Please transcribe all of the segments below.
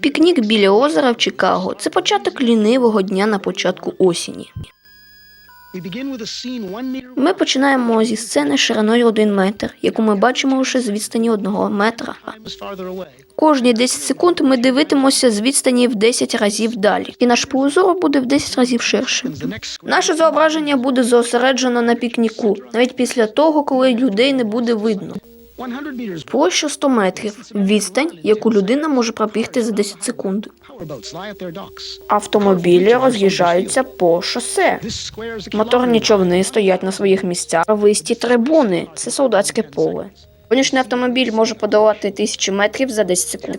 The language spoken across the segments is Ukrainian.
Пікнік біля озера в Чикаго це початок лінивого дня на початку осені. Ми починаємо зі сцени шириною 1 метр, яку ми бачимо лише з відстані 1 метра. Кожні 10 секунд ми дивитимося з відстані в 10 разів далі, і наш полузор буде в 10 разів ширше. Наше зображення буде зосереджено на пікніку, навіть після того, коли людей не буде видно. Площа 100 метрів, відстань, яку людина може пробігти за 10 секунд. Автомобілі роз'їжджаються по шосе. Моторні човни стоять на своїх місцях. Висті трибуни це солдатське поле. Конічний автомобіль може подолати тисячі метрів за 10 секунд.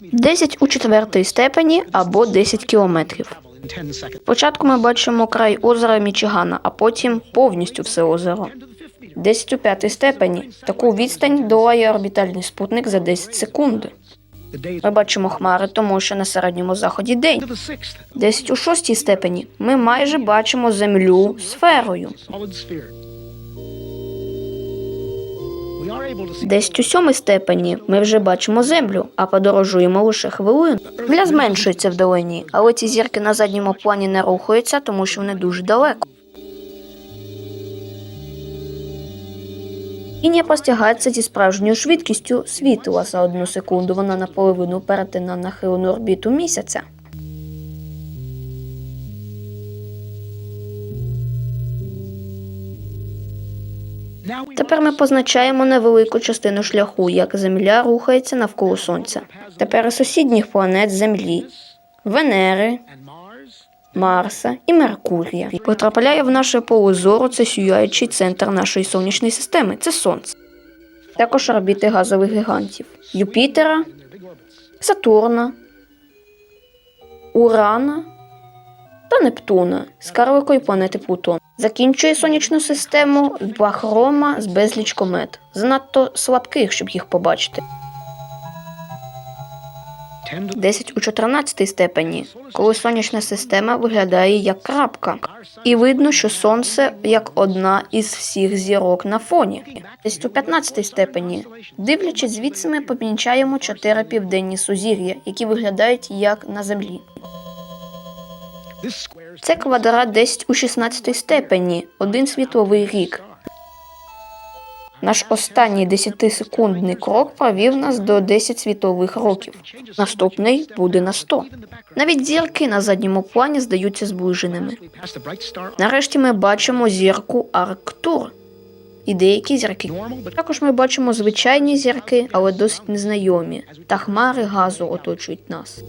10 у четвертій степені або 10 кілометрів. Спочатку ми бачимо край озера Мічигана, а потім повністю все озеро. 10 у п'ятій степені. Таку відстань долає орбітальний спутник за 10 секунд. Ми бачимо хмари, тому що на середньому заході день. 10 у шостій степені. Ми майже бачимо землю сферою. 10 у сьомій степені ми вже бачимо землю, а подорожуємо лише хвилину. Земля зменшується вдалині, але ці зірки на задньому плані не рухаються, тому що вони дуже далеко. Лінія простягається зі справжньою швидкістю світла за одну секунду. Вона наполовину перетина нахилену орбіту місяця. Тепер ми позначаємо невелику частину шляху, як Земля рухається навколо Сонця. Тепер і сусідніх планет Землі, Венери, Марса і Меркурія. Потрапляє в наше поле це сіяючий центр нашої сонячної системи це Сонце. Також орбіти газових гігантів Юпітера, Сатурна, Урана та Нептуна з карликою планети Плутон. Закінчує сонячну систему Бахрома з безліч комет, занадто слабких, щоб їх побачити. 10 у 14 степені, коли сонячна система виглядає як крапка, і видно, що сонце як одна із всіх зірок на фоні. 10 у 15 степені, дивлячись звідси, ми помічаємо чотири південні сузір'я, які виглядають як на землі. Це квадрат 10 у 16 степені, один світловий рік. Наш останній 10-секундний крок провів нас до 10 світових років. Наступний буде на 100. Навіть зірки на задньому плані здаються зближеними. Нарешті ми бачимо зірку Арктур і деякі зірки. Також ми бачимо звичайні зірки, але досить незнайомі, та хмари газу оточують нас.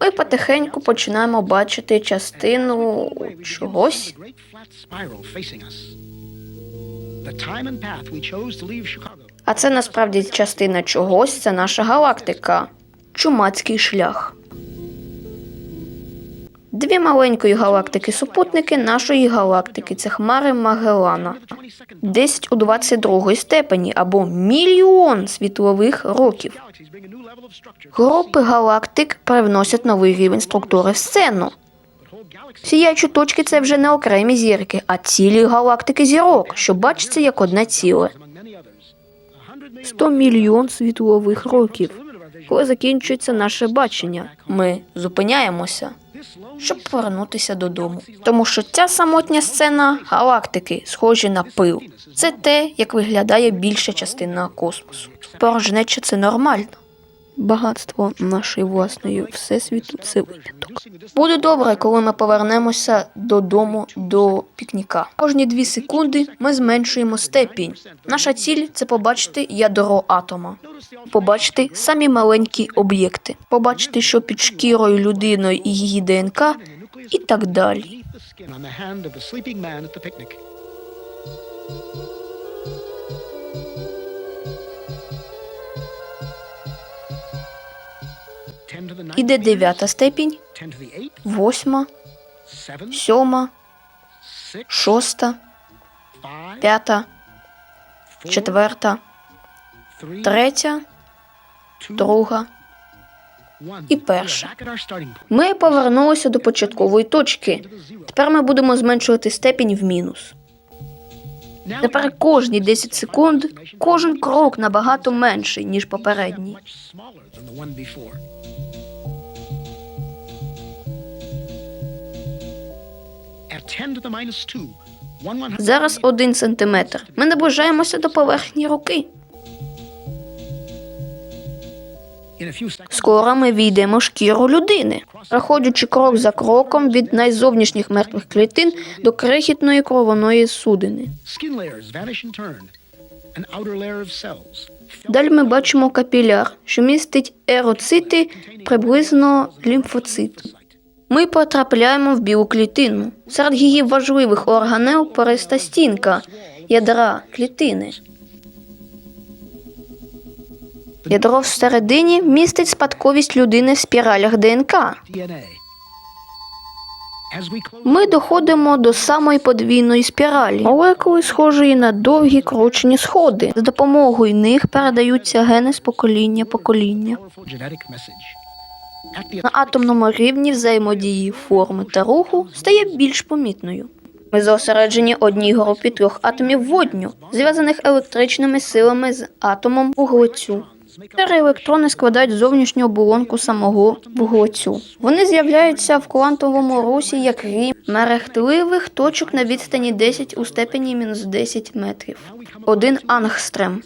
Ми потихеньку починаємо бачити частину чогось. А це насправді частина чогось, це наша галактика. Чумацький шлях. Дві маленької галактики-супутники нашої галактики це хмари Магеллана. 10 у 22 степені або мільйон світлових років. Групи галактик привносять новий рівень структури в сцену. Сіячі точки це вже не окремі зірки, а цілі галактики зірок, що бачаться як одне ціле. 100 мільйон світлових років. Коли закінчується наше бачення, ми зупиняємося, щоб повернутися додому. Тому що ця самотня сцена галактики схожі на пил. Це те, як виглядає більша частина космосу. Порожнеча це нормально. Багатство нашої власної всесвіту це виняток. Буде добре, коли ми повернемося додому до пікніка. Кожні дві секунди ми зменшуємо степінь. Наша ціль це побачити ядро атома, побачити самі маленькі об'єкти, побачити, що під шкірою людиною і її ДНК, і так далі. Іде дев'ята степінь, восьма, сьома, шоста, п'ята, четверта, третя, друга і перша. Ми повернулися до початкової точки. Тепер ми будемо зменшувати степінь в мінус. Тепер кожні 10 секунд кожен крок набагато менший, ніж попередній. Зараз один сантиметр. Ми наближаємося до поверхні руки. Скоро ми війдемо шкіру людини, проходячи крок за кроком від найзовнішніх мертвих клітин до крихітної кровяної судини. Далі ми бачимо капіляр, що містить ероцити, приблизно лімфоцит. Ми потрапляємо в білу клітину. Серед її важливих органел пориста стінка ядра клітини. Ядро всередині містить спадковість людини в спіралях ДНК. Ми доходимо до самої подвійної спіралі, молекули схожі на довгі кручені сходи. За допомогою них передаються гени з покоління покоління. На атомному рівні взаємодії форми та руху стає більш помітною. Ми зосереджені одній групі трьох атомів водню, зв'язаних електричними силами з атомом вуглецю. Чотири електрони складають зовнішню оболонку самого вуглецю. Вони з'являються в квантовому русі як рій мерехтливих точок на відстані 10 у степені мінус 10 метрів. Один ангстрем.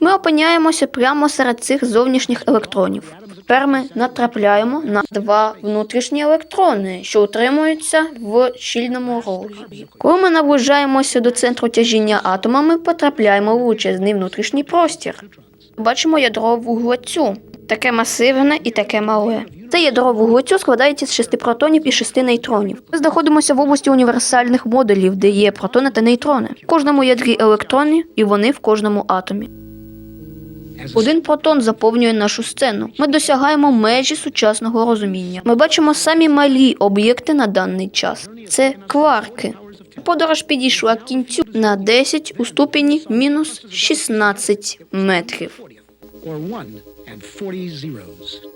Ми опиняємося прямо серед цих зовнішніх електронів. Тепер ми натрапляємо на два внутрішні електрони, що утримуються в щільному рогі. Коли ми наближаємося до центру тяжіння атома, ми потрапляємо в величезний внутрішній простір. Бачимо ядро вуглецю, таке масивне і таке мале. Це ядро вуглецю складається з шести протонів і шести нейтронів. Ми знаходимося в області універсальних модулів, де є протони та нейтрони. В кожному ядрі електрони, і вони в кожному атомі. Один протон заповнює нашу сцену. Ми досягаємо межі сучасного розуміння. Ми бачимо самі малі об'єкти на даний час. Це кварки. Подорож підійшла кінцю на 10 у ступені мінус 16 метрів. Or one and forty zeros.